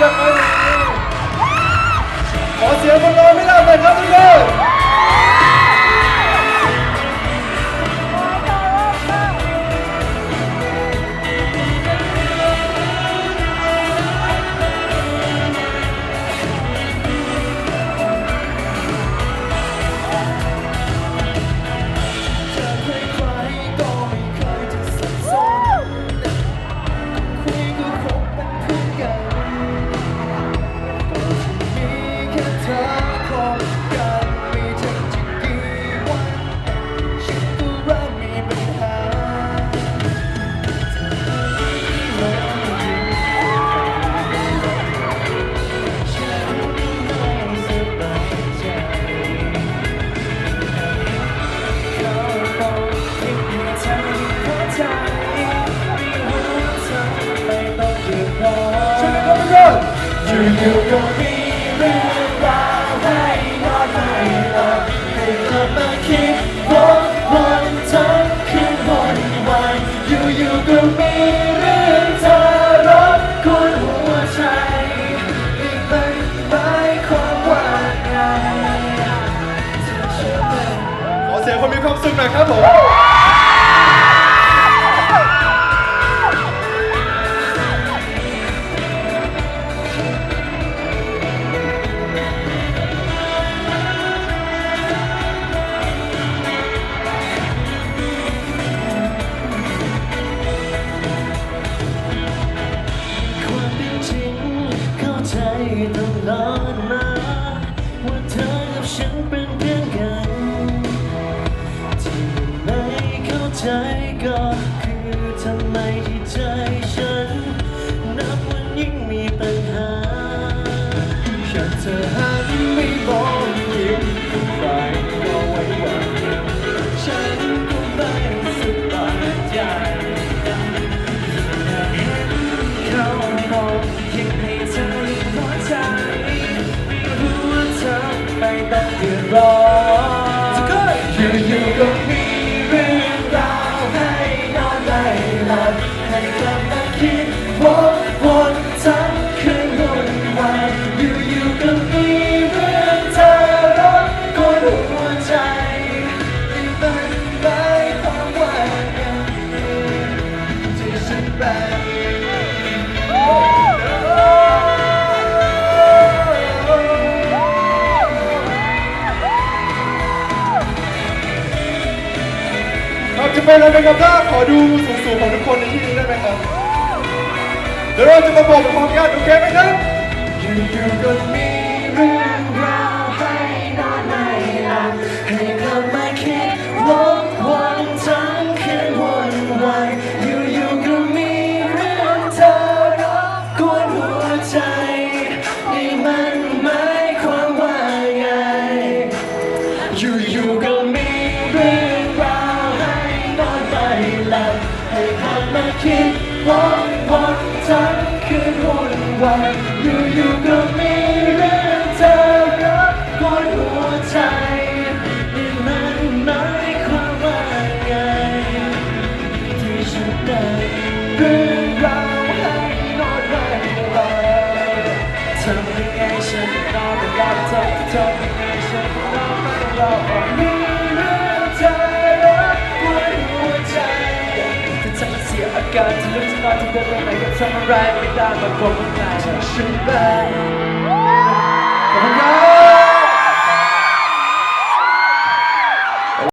แบบไหนขอเสียงคนรอไม่ อยู่ก็มีเรื่องราวให้นอนไม่หลับให้กลับมาคิดวนวนทั้งคืนวนวันอยู่ๆก็มีเรื่องเธอรบกวนหัวใจอีกไม่หมายความว่าไงไหมขอเสียงคนมีความสุขหน่อยครับผม เข้าใจตลอดมา ว่าเธอกับฉันเป็นเพื่อนกันที่ไม่เข้าใจก็คือทำไมที่ใจฉัน ต้องเดือดร้อนอยู่ๆก็มีเรื่องราวให้นอนไม่หลับให้กลับมาคิดวนวนทั้งคืนวนวันอยู่ๆก็มีเรื่องเธอรบกวนหัวใจที่มันหมายความหว่าไงที่ฉันแบบ เราจะเป็นอะไรกันครับถ้าขอดูสูงๆของทุกคนในที่นี้ได้ไหมครับเดี๋ยวเราจะมาบอกพร้อมกันโอเคไหมครับอยู่ๆก็มีเรื่องราวให้นอนไม่หลับให้กลับมาคิดวนวนทั้งคืนวันวันอยู่ๆก็มีเรื่องเธอรบกวนหัวใจนี่มันหมายความว่าไงอยู่ๆก็มีเรื่อง วนวนทั้งคืนวนวันอยู่ๆก็มีเรื่องเธอรับกวนหัวใจนี่มันหมายความว่าไงที่ฉันได้เรื่องราวให้นอนไม่หลับทำยังไงฉันนอนไม่หลับทำท อาการที่ลึกจะนอ